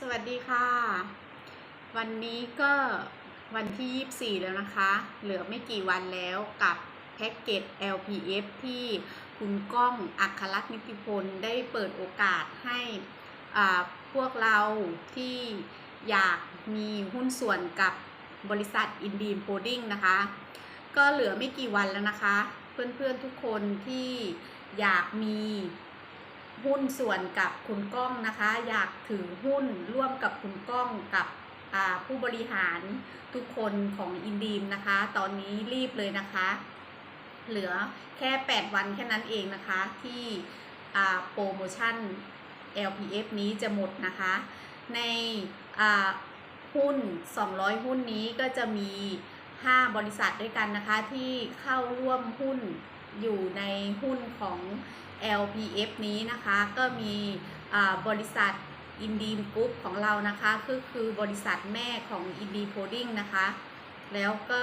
สวัสดีค่ะ วันนี้ก็วันที่ 24 แล้วนะคะ เหลือไม่กี่วันแล้วกับแพ็กเกจ LPF ที่คุณก้องอัครรัตน์นิติพลได้เปิดโอกาสให้พวกเราที่อยากมีหุ้นส่วนกับบริษัทอินดีมโ o ดิ้งนะคะ ก็เหลือไม่กี่วันแล้วนะคะ เพื่อนๆทุกคนที่อยากมี หุ้นส่วนกับคุณก้องนะคะ อยากถือหุ้นร่วมกับคุณก้องกับผู้บริหารทุกคนของอินดีมนะคะ ตอนนี้รีบเลยนะคะ เหลือแค่ 8 วันแค่นั้นเองนะคะ ที่โปรโมชั่น LPF นี้จะหมดนะคะ ในหุ้น 200 หุ้นนี้ก็จะมี 5 บริษัทด้วยกันนะคะ ที่เข้าร่วมหุ้นอยู่ในหุ้นของ LPF นี้นะคะก็มีบริษัทอินดีมกรุ๊ปของเรานะคะก็คือบริษัทแม่ของอินดีโ o ดิ้งนะคะ แล้วก็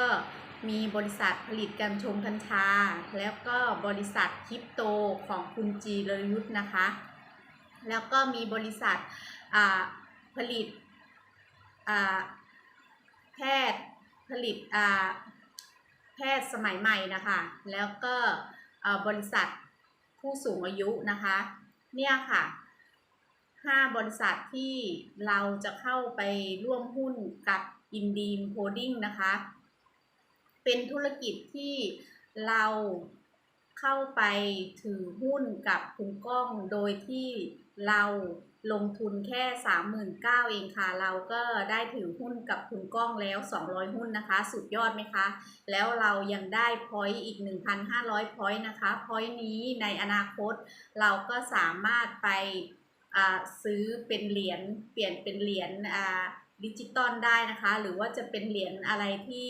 มีบริษัทผลิตกัญชงกัญชา แล้วก็บริษัทคริปโตของคุณจีรยุทธ์นะคะ แล้วก็มีบริษัทผลิตแพทย์ผลิตแพทย์สมัยใหม่นะคะ แล้วก็บริษัท ผู้สูงอายุนะคะ เนี่ยค่ะห้าบริษัทที่เราจะเข้าไปร่วมหุ้นกับอินดีมโ o ดิ้งนะคะ เป็นธุรกิจที่เรา เข้าไปถือหุ้นกับคุณก้องโดยที่เราลงทุนแค่39,000เองค่ะ เราก็ได้ถือหุ้นกับคุณก้องแล้ว200หุ้นนะคะ สุดยอดไหมคะ แล้วเรายังได้พอยต์อีก1,500พอยต์นะคะ พอยต์นี้ในอนาคตเราก็สามารถไปอ่าซื้อเป็นเหรียญเปลี่ยนเป็นเหรียญอ่าดิจิตอลได้นะคะ หรือว่าจะเป็นเหรียญอะไรที่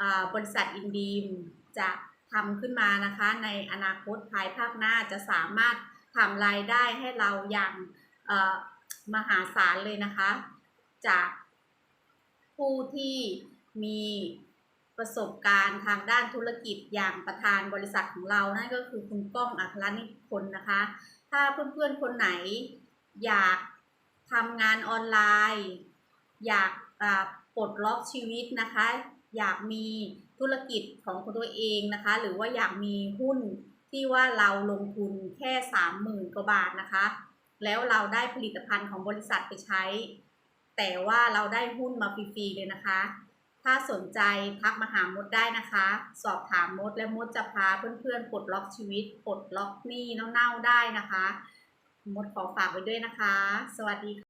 อ่าบริษัทอินดีมจะ ทำขึ้นมานะคะ ในอนาคตภายภาคหน้าจะสามารถทำรายได้ให้เราอย่างมหาศาลเลยนะคะ จากผู้ที่มีประสบการณ์ทางด้านธุรกิจอย่างประธานบริษัทของเรานั่นก็คือคุณก้องอัครนิพนธ์นะคะ ถ้าเพื่อนๆคนไหนอยากทำงานออนไลน์ อยากปลดล็อกชีวิตนะคะ อยากมี ธุรกิจของตัวเองนะคะ หรือว่าอยากมีหุ้นที่ว่าเราลงทุนแค่สามหมื่นกว่าบาทนะคะ แล้วเราได้ผลิตภัณฑ์ของบริษัทไปใช้ แต่ว่าเราได้หุ้นมาฟรีๆเลยนะคะ ถ้าสนใจทักมาหามดได้นะคะ สอบถามมดและมดจะพาเพื่อนๆปลดล็อกชีวิตปลดล็อกหนี้เน่าๆได้นะคะ มดขอฝากไว้ด้วยนะคะ สวัสดีค่ะ